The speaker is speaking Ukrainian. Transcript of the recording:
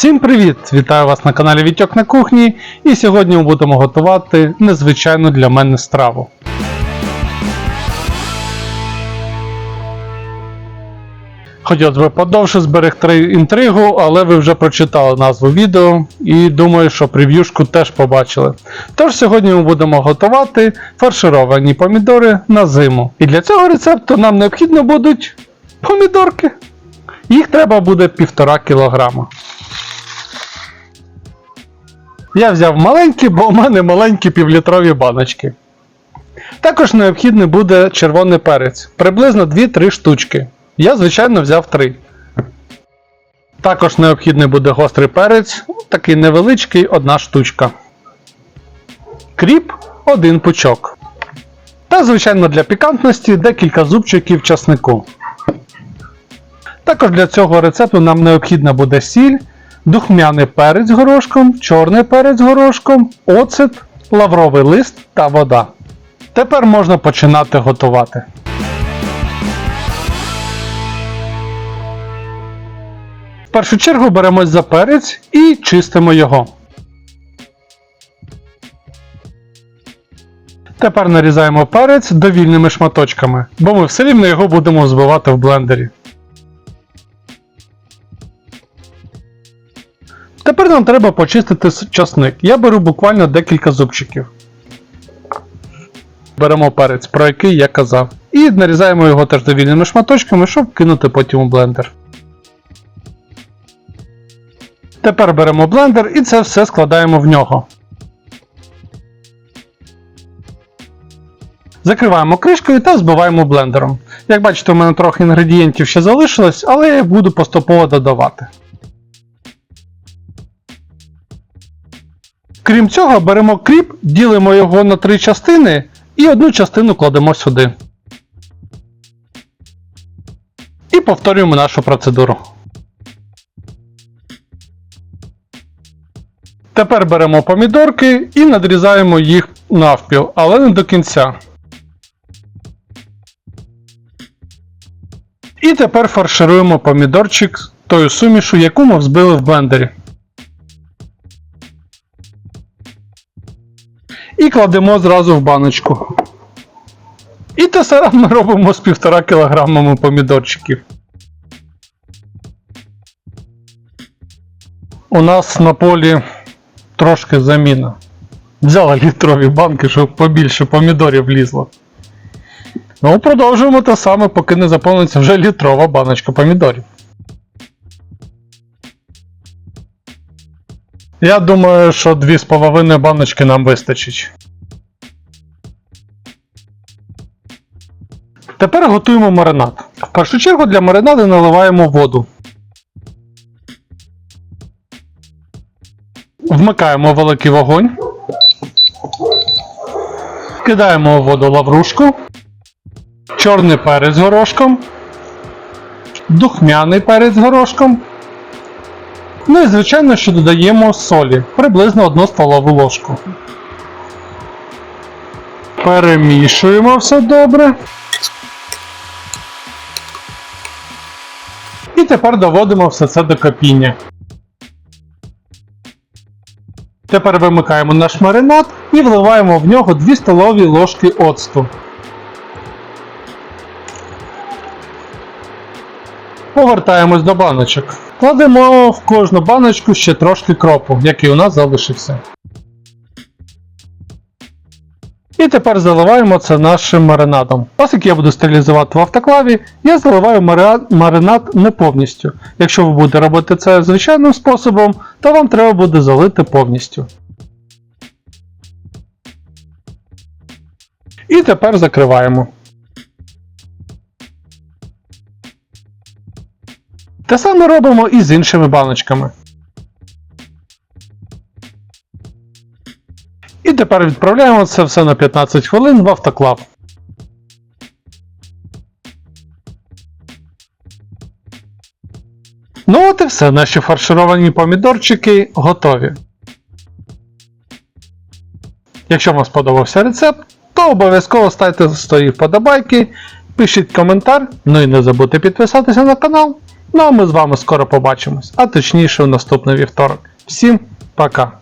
Всім привіт! Вітаю вас на каналі Вітьок на кухні. І сьогодні ми будемо готувати незвичайну для мене страву. Хотілося б подовше зберегти інтригу, але ви вже прочитали назву відео і думаю, що прев'юшку теж побачили. Тож сьогодні ми будемо готувати фаршировані помідори на зиму. І для цього рецепту нам необхідно будуть помідорки. Їх треба буде 1,5 кг. Я взяв маленькі, бо у мене маленькі півлітрові баночки. Також необхідний буде червоний перець, приблизно 2-3 штучки. Я, звичайно, взяв 3. Також необхідний буде гострий перець, такий невеличкий, одна штучка. Кріп один пучок. Та, звичайно, для пікантності декілька зубчиків часнику. Також для цього рецепту нам необхідна буде сіль, духмяний перець горошком, чорний перець горошком, оцет, лавровий лист та вода. Тепер можна починати готувати. В першу чергу беремось за перець і чистимо його. Тепер нарізаємо перець довільними шматочками, бо ми все рівно його будемо збивати в блендері. Тепер нам треба почистити часник. Я беру буквально декілька зубчиків. Беремо перець, про який я казав. І нарізаємо його теж довільними шматочками, щоб кинути потім у блендер. Тепер беремо блендер і це все складаємо в нього. Закриваємо кришкою та збиваємо блендером. Як бачите, у мене трохи інгредієнтів ще залишилось, але я їх буду поступово додавати. Крім цього, беремо кріп, ділимо його на три частини і одну частину кладемо сюди. І повторюємо нашу процедуру. Тепер беремо помідорки і надрізаємо їх навпіл, але не до кінця. І тепер фаршируємо помідорчик тою сумішу, яку ми взбили в блендері. І кладемо зразу в баночку. І те саме робимо з 1,5 кілограмами помідорчиків. У нас на полі трошки заміна. Взяла літрові банки, щоб побільше помідорів влізло. Ну, продовжуємо те саме, поки не заповниться вже літрова баночка помідорів. Я думаю, що 2,5 баночки нам вистачить. Тепер готуємо маринад. В першу чергу для маринаду наливаємо воду. Вмикаємо великий вогонь. Кидаємо у воду лаврушку, чорний перець з горошком, духмяний перець з горошком. Ну і звичайно, що додаємо солі, приблизно 1 столову ложку. Перемішуємо все добре. І тепер доводимо все це до кипіння. Тепер вимикаємо наш маринад і вливаємо в нього 2 столові ложки оцту. Повертаємось до баночок. Кладемо в кожну баночку ще трошки кропу, який у нас залишився. І тепер заливаємо це нашим маринадом. Оскільки я буду стерилізувати в автоклаві, я заливаю мари- маринад не повністю. Якщо ви будете робити це звичайним способом, то вам треба буде залити повністю. І тепер закриваємо. Те саме робимо і з іншими баночками. І тепер відправляємо це все на 15 хвилин в автоклав. Ну от і все, наші фаршировані помідорчики готові. Якщо вам сподобався рецепт, то обов'язково ставте свої вподобайки, пишіть коментар, ну і не забудьте підписатися на канал. Ну а ми з вами скоро побачимось, а точніше у наступний вівторок. Всім пока!